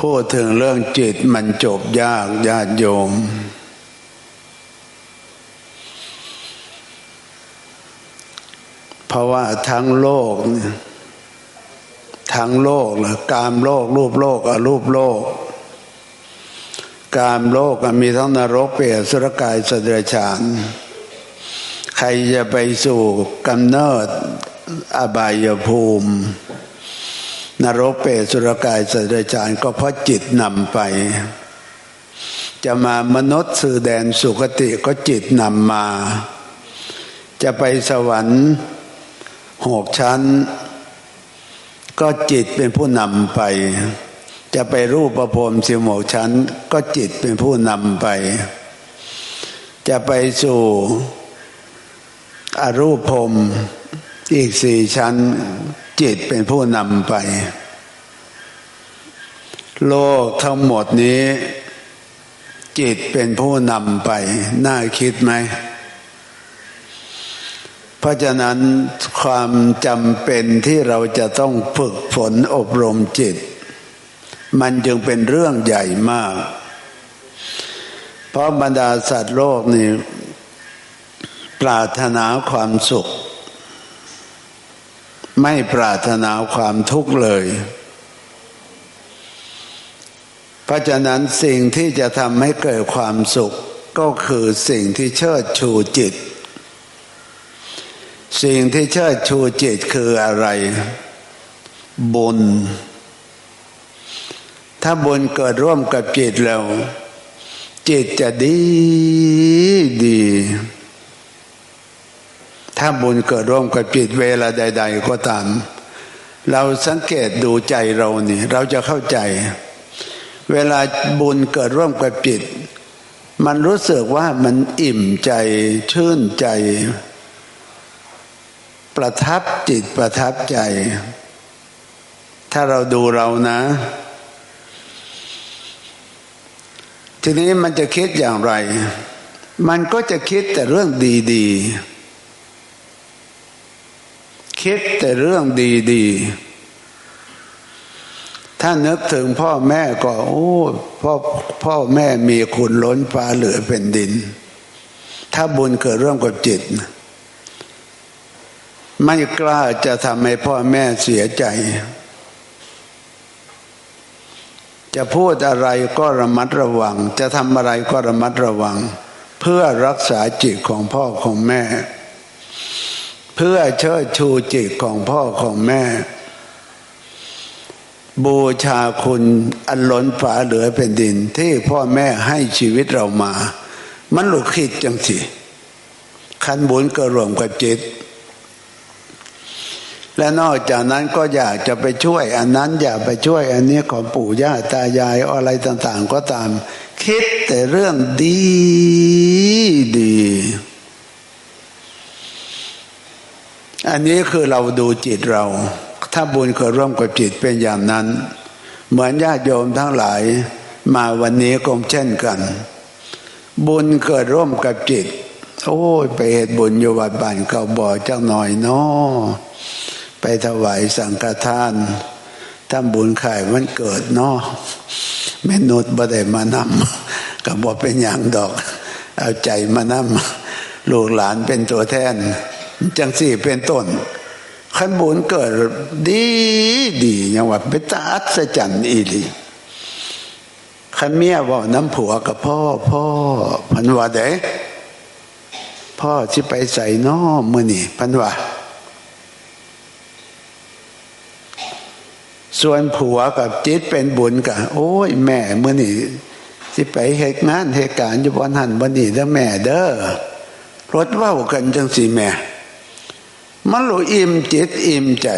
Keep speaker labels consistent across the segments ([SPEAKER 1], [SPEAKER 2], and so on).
[SPEAKER 1] พูดถึงเรื่องจิตมันจบยากญาติโยม เพราะว่าทั้งโลก ทั้งโลกนะกามโลก รูปโลกอรูปโลก กามโลกมีทั้งนรกเปรตสุรกายสตรฉาน ใครจะไปสู่กำเนิดอบายภูมิ นรกเปรตสุรกายสัตรฉานก็เพราะจิตนำไป จะมามนุษย์สื่อแดนสุคติก็จิตนำมา จะไปสวรรค์หกชั้น ก็จิตเป็นผู้นำไป จะไปรูปประพรมสิหกชั้น ก็จิตเป็นผู้นำไป จะไปสู่อรูปพรมอีกสี่ชั้นจิตเป็นผู้นำไป โลกทั้งหมดนี้ จิตเป็นผู้นำไป น่าคิดไหม เพราะฉะนั้นความจำเป็นที่เราจะต้องฝึกฝนอบรมจิต มันจึงเป็นเรื่องใหญ่มาก เพราะบรรดาสัตว์โลกนี่ปรารถนาความสุข ไม่ปรารถนาความทุกข์เลย เพราะฉะนั้นสิ่งที่จะทำให้เกิดความสุขก็คือสิ่งที่เชิดชูจิต สิ่งที่เชิดชูจิตคืออะไร บุญ ถ้าบุญเกิดร่วมกับจิตแล้ว จิตจะดีดี ถ้าบุญเกิดร่วมกับจิตเวลาใด ๆ ก็ตาม เราสังเกตดูใจเรานี่ เราจะเข้าใจ เวลาบุญเกิดร่วมกับจิต มันรู้สึกว่ามันอิ่มใจชื่นใจ ประทับจิตประทับใจ ถ้าเราดูเรานะ ทีนี้มันจะคิดอย่างไร มันก็จะคิดแต่เรื่องดีๆ คิดแต่เรื่องดีๆ ถ้านึกถึงพ่อแม่ก็ โอ้พ่อพ่อแม่มีคุณล้นฟ้าเหลือเป็นดิน ถ้าบุญเกิดเรื่องกับจิต ไม่กล้าจะทำให้พ่อแม่เสียใจ จะพูดอะไรก็ระมัดระวัง จะทำอะไรก็ระมัดระวัง เพื่อรักษาจิตของพ่อของแม่ เพื่อเชิดชูจิตของพ่อของแม่ บูชาคุณอันล้นฝาเหลือเป็นดิน ที่พ่อแม่ให้ชีวิตเรามา มันหลุดคิดจังสิขันบุญก็รวมกับจิต และนอกจากนั้นก็อยากจะไปช่วย อันนั้นอยากไปช่วย อันนี้ของปู่ย่าตายายอะไรต่าง ๆ ก็ตาม คิดแต่เรื่องดีดีอันนี้คือเราดูจิตเรา ถ้าบุญเกิดร่วมกับจิตเป็นอย่างนั้น เหมือนญาติโยมทั้งหลายมาวันนี้ก็เช่นกัน บุญเกิดร่วมกับจิต โอ้ยไปเหตุบุญอยู่วัดบ้านเก่าบ่อจังหน่อยเนาะไปถวายสังฆทานทำบุญข่มันเกิดเนาะแม่นุษย์บ่ได้มานำกับบ่เป็นอย่างดอก เอาใจมานำลูกหลานเป็นตัวแทน จังสี่เป็นต้น ขันบุญเกิดดีดีอย่างว่าเป็นตาอัศจรรย์อีลีขันเมียบอกน้ำผัวกับพ่อ พ่อพันว่าเด้พ่อที่ไปใส่น้อมือนี่พันว่าส่วนผัวกับจิตเป็นบุญกับโอ้ยแม่เมื่อนี่สิไปเหตุงานเหตุการณ์อยู่บนหันบนนี่แล้วแม่เด้อรถว่ากันจังสีแม่ มันหลอิ่มจิตอิ่มใจ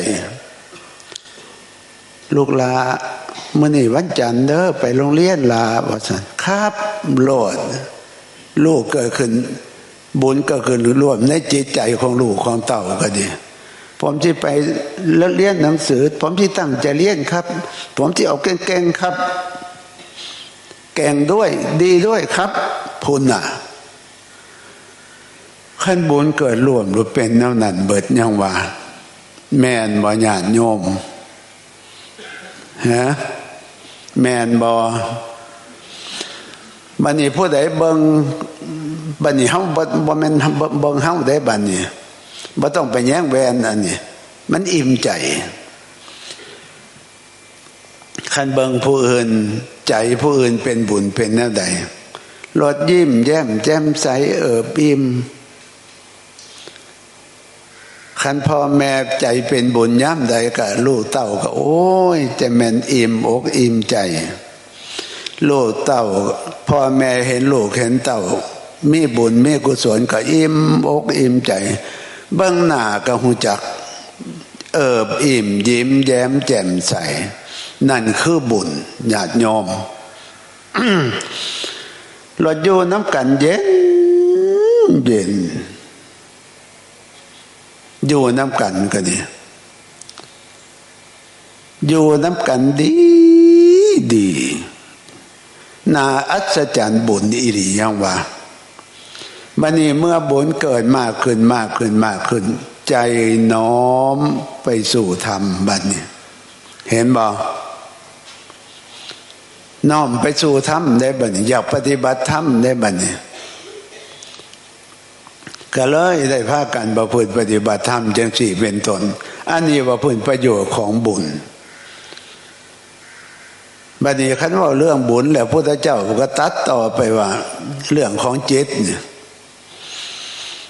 [SPEAKER 1] ลูกลาเมื่อนี่วันจันทร์เด้อไปโรงเรียนลาบอกสันครับโหลด ลูกเกิดขึ้น บุญก็คือรวมในจิตใจของลูกของเต่าก็ดีผมที่ไปเรียนหนังสือ ผมที่ตั้งใจเรียนครับ ผมที่เอาเก่งๆครับ แก่งด้วยดีด้วยครับพุนอะ ขั้นบุญเกิดรวมหรูเป็นแนวนั้นเบิดยังว่า แม่นบ่ญาติโยมฮะแมนบอบันนี้ผู้ใดเบิงบันนี้เฮาบ่บ่แม่นเบิงเฮาได้บันนี้บ่ต้องไปแย่งแวนอันนี้ มันอิ่มใจคันเบิงผู้อื่น ใจผู้อื่นเป็นบุญเป็นแนวใดรถยิ้มแย้มแจ่มใสเอิบอิ่ม คันพ่อแม่ใจเป็นบุญย่ำใดก็ลูกเต้าก็ โอ้ย จะแม่นอิ่มอกอิ่มใจ ลูกเต้าพ่อแม่เห็นลูกเห็นเต้ามีบุญมีกุศลก็อิ่มอกอิ่มใจ เบื้องหน้าก็หูจัก เอิบอิ่มยิ้มแย้มแจ่มใส นั่นคือบุญญาติโยมเราอยู่น้ำกันเย็นเย็น อยู่น้ำกันกันนี่อยู่น้ำกันดีดีนาอัศจรรย์บุญอิริยังว่าบันนี้เมื่อบุญเกิดมากขึ้นมากขึ้นมากขึ้น ใจน้อมไปสู่ธรรมบัดนี้ เห็นบ่น้อมไปสู่ธรรมได้บัดนี้อยากปฏิบัติธรรมได้บัดนี้ ก็เลยได้พากันประพฤติปฏิบัติธรรมจังสี่เป็นตน อันนี้ว่าพื้นประโยชน์ของบุญบัดนี้คันว่าเรื่องบุญแล้วพระเจ้าก็ตัดต่อไปว่า เรื่องของจิตเนี่ย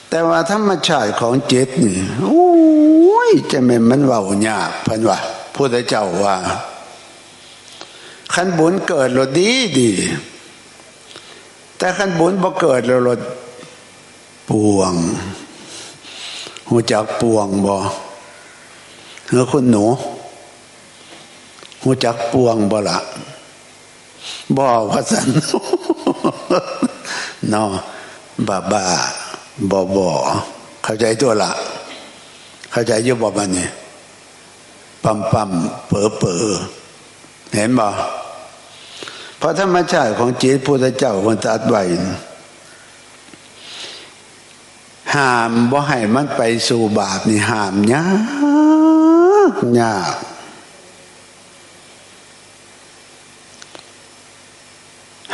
[SPEAKER 1] แต่ว่าธรรมชาติของจิตนี่โอ้ยจะไม่มันเว้ายากพันว่าพระเจ้าว่าขันบุญเกิดเราดีดี แต่ขันบุญบ่เกิดเราเรา ปวงหูจักปวงบ่เฮ้อคุณหนูหูจักปวงบ่ละบ่พัสันนอบาบาบอบอเข้าใจตัวละ เข้าใจยุบบ่มันนี่ปั๊มปั๊มเป๋อเป๋อเห็นบ่เพราะธรรมชาติของจิตพุทธเจ้าคนตัดไว้ ห้ามบ่ให้มันไปสู่บาปนี่ห้ามยากยาก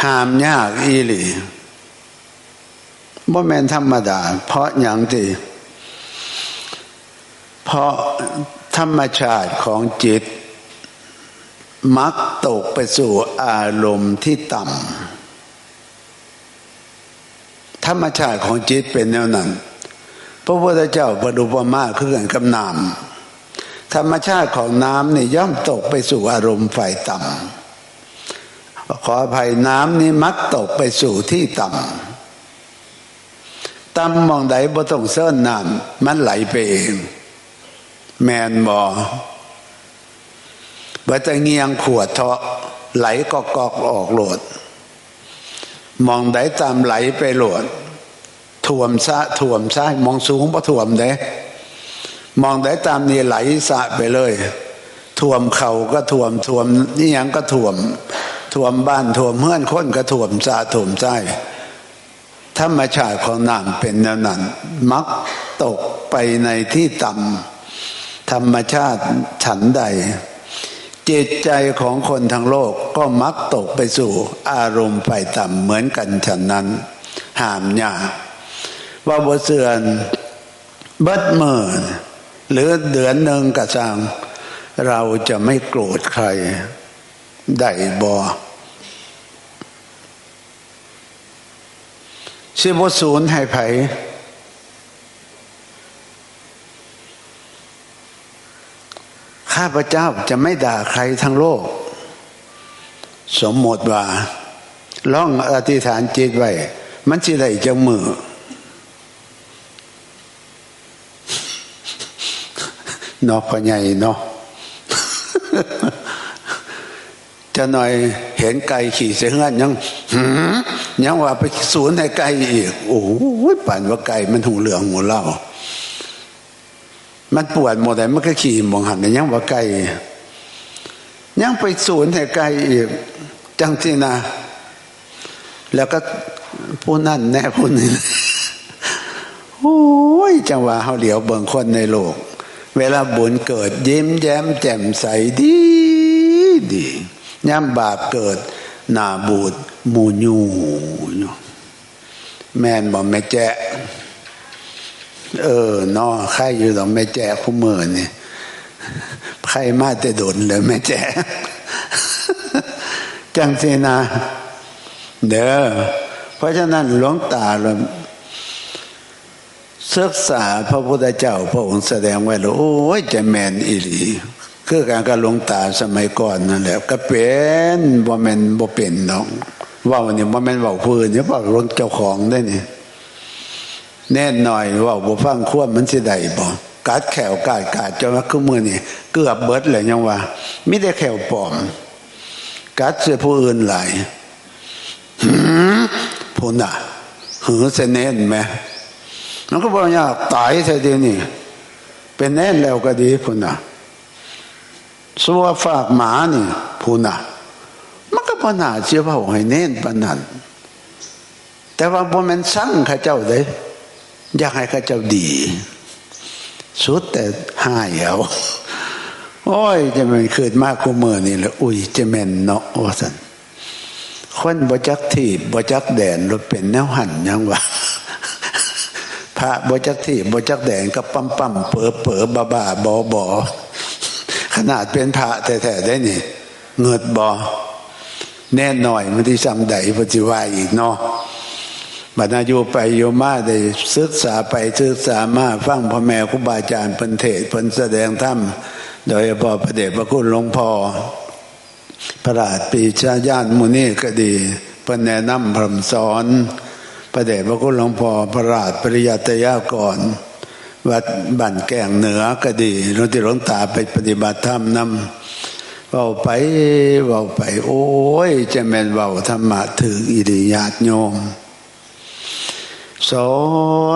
[SPEAKER 1] ห้ามยากอีหลีบ่แม่นธรรมดา เพราะอย่างที่เพราะธรรมชาติของจิต มักตกไปสู่อารมณ์ที่ต่ำ ธรรมชาติของจิตเป็นแนวนั้น พระพุทธเจ้าประดุปมาคือกันกับน้ำธรรมชาติของน้ำนี่ย่อมตกไปสู่อารมณ์ฝ่ายต่ำขออภัยน้ำนี้มักตกไปสู่ที่ต่ำต่ำมองใดบ่ต้องเส้นน้ำมันไหลไปเอง แมนบอว่าจะเงียงขวดเทาะไหลก็กอกออกโหลด มองได้ตามไหลไปโหลดถ่วมซะถ่วมซะมองสูงพอถ่วมเด้มองได้ตามนี่ไหลสะไปเลยถ่วมเข่าก็ถ่วมถ่วมนี่ยังก็ถ่วมถ่วมบ้านถ่วมเฮือนค้นก็ถ่วมซะถ่วมใจธรรมชาติของน้ำเป็นแนวนั้น มักตกไปในที่ต่ำธรรมชาติฉันใด จิตใจของคนทั้งโลกก็มักตกไปสู่อารมณ์ไฟต่ำเหมือนกันฉะนั้นห้ามยากว่าบเสือนเบิดเมินหรือเดือนหนึ่งกระซังเราจะไม่โกรธใครได้บอสิบศูนย์ให้ไผ ข้าพเจ้าจะไม่ด่าใครทั้งโลก สมมติว่าล่องอธิษฐานจิตไว้ มันสิได้จังมือเนาะพ่อใหญ่เนาะจะหน่อยเห็นไก่ขี่เสียงยังยังว่าไปศูนย์ให้ไก่อีก โอ้โหปั่นว่าไก่มันหูเหลืองหูเล่า มันปวดหมดเลยมันก็ขี่มองหันยังว่าไกลยังไปศูนย์ให้ไกลอีกจังที่นะ แล้วก็ผู้นั่นแน่ผู้นี้โอ้ยจังหวะเขาเหลียวเบิ่งคนในโลก เวลาบุญเกิด ยิ้มแย้มแจ่มใสดีดีย่ำบาปเกิด หนาบูดมูยูอยู่แม่นบอกแม่แจ๊ะ เออนอใครอยู่ตองแม่แจ๊คู่มือนี่ยใครมาแต่โดนเลยแม่แจ๊จังสินะเด้อเพราะฉะนั้นหลวงตาเราศึกษาพระพุทธเจ้า พระองค์แสดงไว้แล้วโอ้ยจะแมนอีหลีคือการกระลงตาสมัยก่อนนั่นแหละก็เป็นบ่แมนบ่เป็นน้องว่าวันนี้บ่แมนว่าพื้นเนี่ยว่าลงเจ้าของได้เนี่ย แน่นหน่อยว่าบ่ฟังควบมันสิได้บ่กัดแขวกาดกาดจนว่าคือมือนี่เกือบเบิดเลยยังว่ามิได้แขวปลอม กัดเสียผู้อื่นหลายพูน่ะหือเสเน้นไหมมันก็บอกยากตายเสียดีนี่เป็นแน่นแล้วก็ดีพูน่ะสัวฝากหมานี่พูน่ะมันก็ปัญหาเชื่อว่าให้เน้นปนันแต่ว่าบ่แมันสั่งข้าเจ้าเลย อยากให้ข้าเจ้าดี สุดแต่หายเอาโอ้ยจะมันเกิดมากกูเมื่อนี่แหละอุ้ยจะแม่นเนาะว่าสันคนบจักทีบบจักแดนรถเป็นแนวหันยังวะพระบจักทีบบจักแดนก็ปั๊มปั๊มเป๋อเป๋อบาบาบอบอขนาดเป็นพระแท้ๆได้นี่ เงิดบอแน่หน่อยมันที่จำใดปฏิวายอีกเนาะ บัดนายูไปโยมาได้ศึกษาไปศึกษามาฟังพ่อแม่ครูบาอาจารย์เพิ่นเทศเพิ่นแสดงธรรมโดยเฉพาะพระเดชพระคุณหลวงพ่อพระราชปีชาญาติมุนีก็ดีเพิ่นแนะนำพรมสอนพระเดชพระคุณหลวงพ่อพระราชปริยัตยากรวัดบ้านแก่งเหนือก็ดีหลวงที่หลวงตาไปปฏิบัติธรรมนำเว้าไปเว้าไป โอ้ยจะแม่นเว้าธรรมะถึงอิริยาตโยม สอ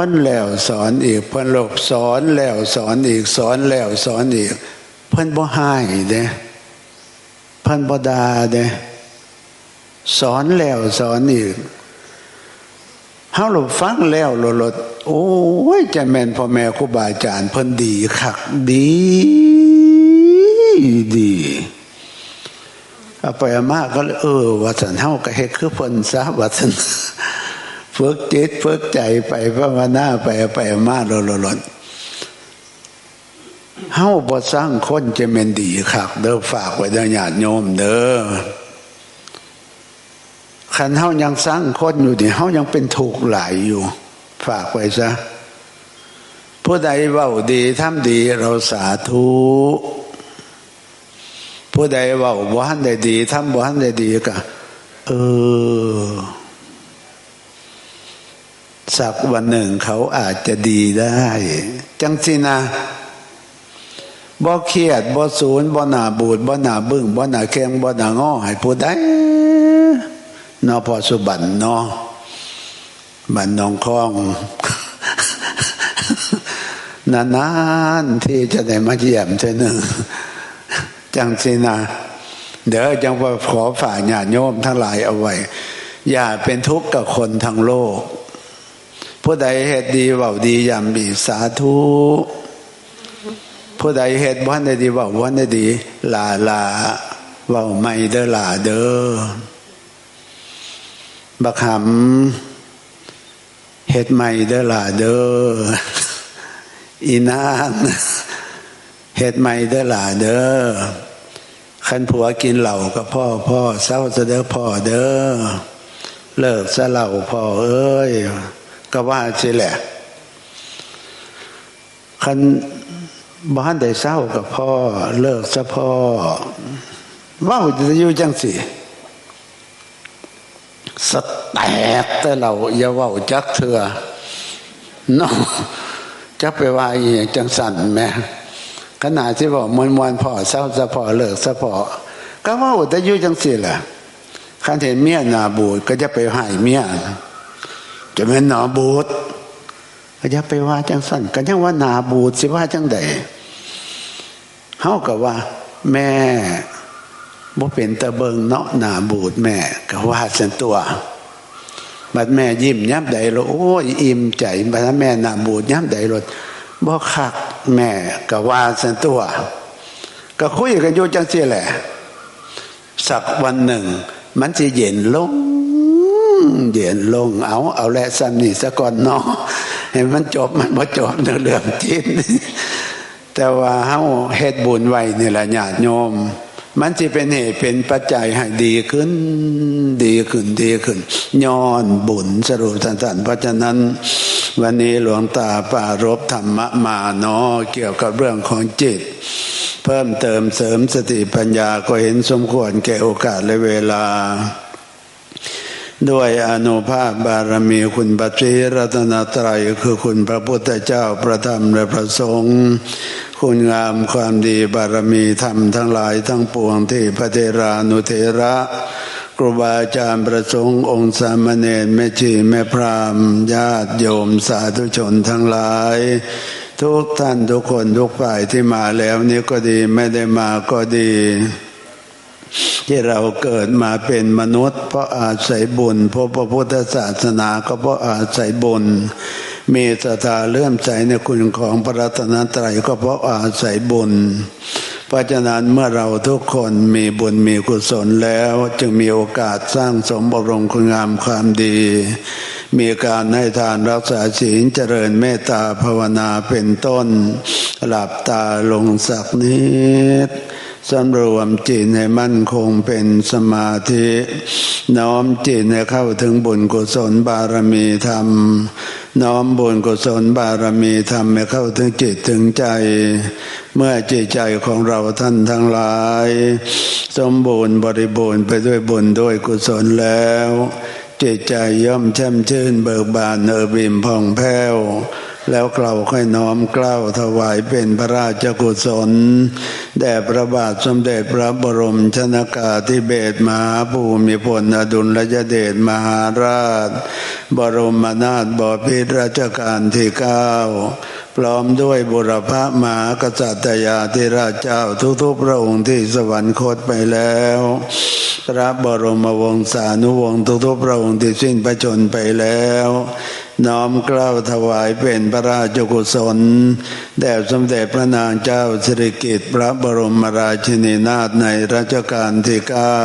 [SPEAKER 1] นแล้วสอนอีกเพิ่นลบสอนแล้วสอนอีกสอนแล้วสอนอีก เพิ่นบ่ให้เด้เพิ่นบ่ด่าเด้สอนแล้วสอนอีกเฮาหลบฟังแล้วหลดโอ้ยจะแม่นพ่อแม่ครูบาอาจารย์เพิ่นดีคักดีดีเอาไปมากก็เออว่าสันเฮาก็เฮ็ดคือเพิ่นซะว่าสัน ฝึกจิตฝึกใจไปภาวนาไปไปมาหลดหลดเฮาบ่สร้างคนจะแม่นดีคักเด้อฝากไว้เด้อญาติโยมเด้อคันเฮายังสร้างคนอยู่นี่เฮายังเป็นถูกหลายอยู่ ฝากไว้ซะผู้ใดเว้าดีทำดีเราสาธุผู้ใดเว้าบ่ทันได้ดีทำบ่ทันได้ดีก็เออ สักวันหนึ่งเขาอาจจะดีได้ จังสินะบ่เครียดบ่ศูนย์บ่หนาบูดบ่หนาบึ้งบ่หนาแข็งบ่หนาง้อให้ผู้ใดนอพอสุบันเนาะบันนองคลองนานๆที่จะได้มาเยี่ยมเช่นหนึ่ง จังสินะเดี๋ยวจังว่าขอฝ่ายญาติโยมทั้งหลายเอาไว้ อย่าเป็นทุกข์กับคนทั้งโลก ผู้ใดเหตุดีเว่าดียามดีสาธุผู้ใดเหตุบ้านใดดีเว่าบ้านใดดีลาลาเว่าไม่เด้อลาเด้อบักหำเฮ็ดใหม่เด้อล่ะเด้ออีนางเฮ็ดใหม่เด้อล่ะเด้อขันผัวกินเหล่าก็พ่อพ่อเศร้าจะเด้อพ่อเด้อเลิกซะเหล่าพ่อเอ้ย ก็ว่าสิแหละขันบ้านได้เศร้ากับพ่อ เลิกซะพ่อว่าจะอยู่จังสิสแตกแต่เราอย่าว่าจักเถื่อน้องจะไปว่าอีกจังสันแม่ขณะที่บอกมวนมวนพ่อเศร้าสะพ่อเลิกสะพ่อก็ว่าแต่ยุ่จังสิแหละขันเห็นเมียนาบูดก็จะไปหายเมีย จะเป็นหนาบูดก็จะไปว่าจังสันก็ยังว่าหนาบูดสิว่าจังใดเขาก็ว่า แม่บ่เป็นตะเบิงเนาะหนาบูดแม่ก็ว่าสันตัวบัดแม่ยิ้มย้ำใดรถโอ้ยอิ่มใจบัดแม่หนาบูดย้ำใดรถบ่คักแม่ก็ว่าสันตัว ก็คุยกันอยู่จังซี่แหละ สักวันหนึ่ง มันจะเย็นลง เย็นลงเอาเอาแหละซ้ำนี่สะก่อนเนาะเห็นมันจบมันพอจบเรื่องเรื่องจิตแต่ว่าเฮาเฮ็ดบุญไว้นี่แหละญาติโยม มันจะเป็นเหตุเป็นปัจจัยให้ดีขึ้น ดีขึ้นดีขึ้นย้อนบุญสรุปสั้นๆเพราะฉะนั้น วันนี้หลวงตาปารบธรรมมาเนาะเกี่ยวกับเรื่องของจิตเพิ่มเติมเสริมสติปัญญาก็เห็นสมควรแก่โอกาสและเวลา ด้วยอนุภาพบารมีคุณปัจจรัตนตรัยคือคุณพระพุทธเจ้าพระธรรมและพระสงฆ์คุณงามความดีบารมีธรรมทั้งหลายทั้งปวงที่พระเทรานุเทระครูบาอาจารย์ประสงค์องค์สามเณรแม่ชีแม่พรามญาติโยมสาธุชนทั้งหลาย ทุกท่านทุกคนทุกฝ่ายที่มาแล้วนี้ก็ดีไม่ได้มาก็ดี ที่เราเกิดมาเป็นมนุษย์ เพราะอาศัยบุญ เพราะพระพุทธศาสนาก็เพราะอาศัยบุญ มีศรัทธาเลื่อมใสในคุณของพระรัตนตรัยก็เพราะอาศัยบุญ เพราะฉะนั้นเมื่อเราทุกคนมีบุญมีกุศลแล้ว จึงมีโอกาสสร้างสมบรมคุณงามความดี มีการให้ทานรักษาศีลเจริญเมตตาภาวนาเป็นต้น หลับตาลงสักนิด สำรวมจิตให้มั่นคงเป็นสมาธิ น้อมจิตให้เข้าถึงบุญกุศลบารมีธรรม น้อมบุญกุศลบารมีธรรมให้เข้าถึงจิตถึงใจ เมื่อจิตใจของเราท่านทั้งหลาย สมบูรณ์บริบูรณ์ไปด้วยบุญด้วยกุศลแล้ว จิตใจย่อมแช่มชื่นเบิกบานเออบิมผ่องแผ้ว แล้วกล่าค่อยน้อมกล้าวถวายเป็นพระราชกุศล แด่พระบาทสมเด็จพระบรมชนากาธิเบศรมหาภูมิพลอดุลยเดชมหาราช บรมนาถบพิตรราชการที่เก้าพร้อมด้วยบุรพมหากษัตริยาธิราชเจ้าทุกๆพระองค์ที่สวรรคตไปแล้ว พระบรมวงศานุวงศ์ทุกๆพระองค์ที่สิ้นพระชนไปแล้ว น้อมกล้าวถวายเป็นพระราชกุศล แด่สมเด็จพระนางเจ้าสิริกิติ์พระบรมราชินีนาถในรัชกาลที่เก้า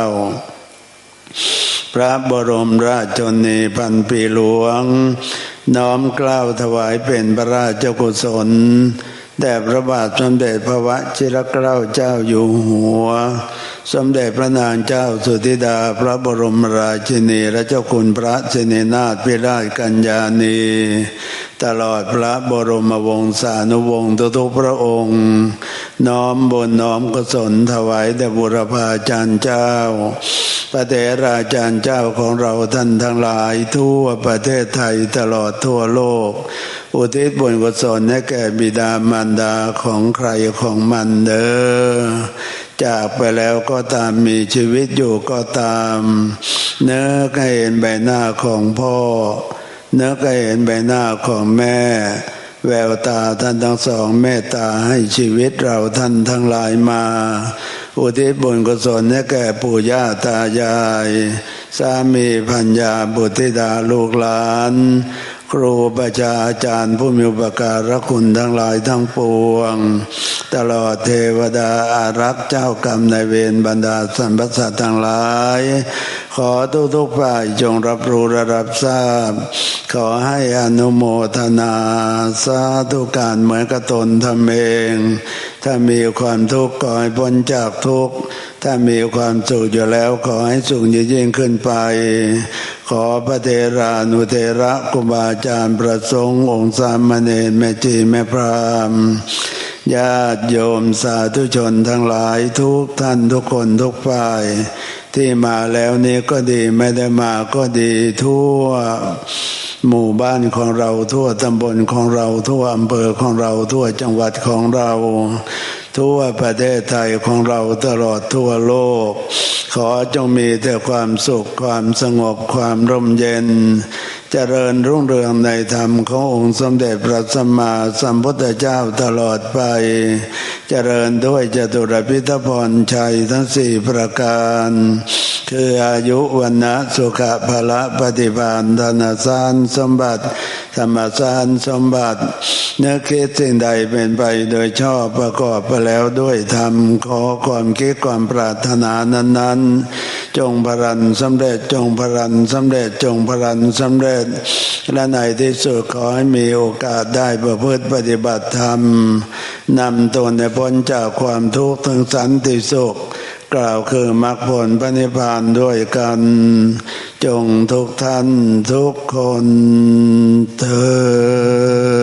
[SPEAKER 1] พระบรมราชชนีพันปีหลวง น้อมกล้าวถวายเป็นพระราชกุศล แด่พระบาทสมเด็จพระวชิรเกล้าเจ้าอยู่หัว สมเด็จพระนางเจ้าสุธิดาพระบรมราชินีและเจ้าคุณพระชนีนาถพิราชกัญญาณี ตลอดพระบรมวงศานุวงศ์ทุกพระองค์ น้อมบนน้อมกุศลถวายแด่บุรพาจารย์เจ้า พระเถราจารย์เจ้าของเราท่านทั้งหลายทั่วประเทศไทยตลอดทั่วโลก อุทิศบุญกุศลให้แก่บิดามารดาของใครของมันเด้อจากไปแล้วก็ตามมีชีวิตอยู่ก็ตาม เนื้อเห็นใบหน้าของพ่อ นื้อก็เห็นใบหน้าของแม่ แววตาท่านทั้งสองเมตตาให้ชีวิตเราท่านทั้งหลายมา อุทิศบุญกุศลให้แก่ปู่ย่าตายายสามีพัญญาบุตรธิดาลูกหลาน ครูปชาอาจารย์ผู้มีอุปการะคุณทั้งหลายทั้งปวง ตลอดเทวดาอารักษ์เจ้ากรรมในเวรบรรดาสัมปสัตทั้งหลาย ขอทุกทุกฝ่ายจงรับรู้ระรับทราบ ขอให้อนุโมทนาสาธุการเหมือนกระตนทำเอง ถ้ามีความทุกข์ขอให้พ้นจากทุกข์ถ้ามีความสุขอยู่แล้วขอให้สุขยิ่งขึ้นไป ขอพระเทรานุเทระกุบาอาจารย์ประสงค์องค์สามเณรแม่จีแม่พรามญาติโยมสาธุชนทั้งหลายทุกท่านทุกคนทุกฝ่าย ที่มาแล้วนี้ก็ดีไม่ได้มาก็ดีทั่วหมู่บ้านของเราทั่วตำบลของเราทั่วอำเภอของเราทั่วจังหวัดของเรา ทั่วประเทศไทยของเราตลอดทั่วโลก ขอจงมีแต่ความสุขความสงบความร่มเย็น เจริญรุ่งเรืองในธรรมขององค์สมเด็จพระสัมมาสัมพุทธเจ้าตลอดไป เจริญด้วยจตุรพิทพรชัยทั้งสี่ประการ คืออายุวันนะสุขภละปฏิบานธนสารสมบัติธรรมสารสมบัติเนื้อคิดสิ่งใดเป็นไปโดยชอบประกอบไปแล้วด้วยธรรมขอความคิดความปรารถนานั้น ๆ จงพรันสำเร็จจงพรันสำเร็จจงพรันสำเร็จและในที่สุดขอให้มีโอกาสได้ประพฤติปฏิบัติธรรมนำตนในพ้นจากความทุกข์ถึงสันติสุข กล่าวคือมรรคผลพระนิพพานด้วยกัน จงทุกท่านทุกคนเธอ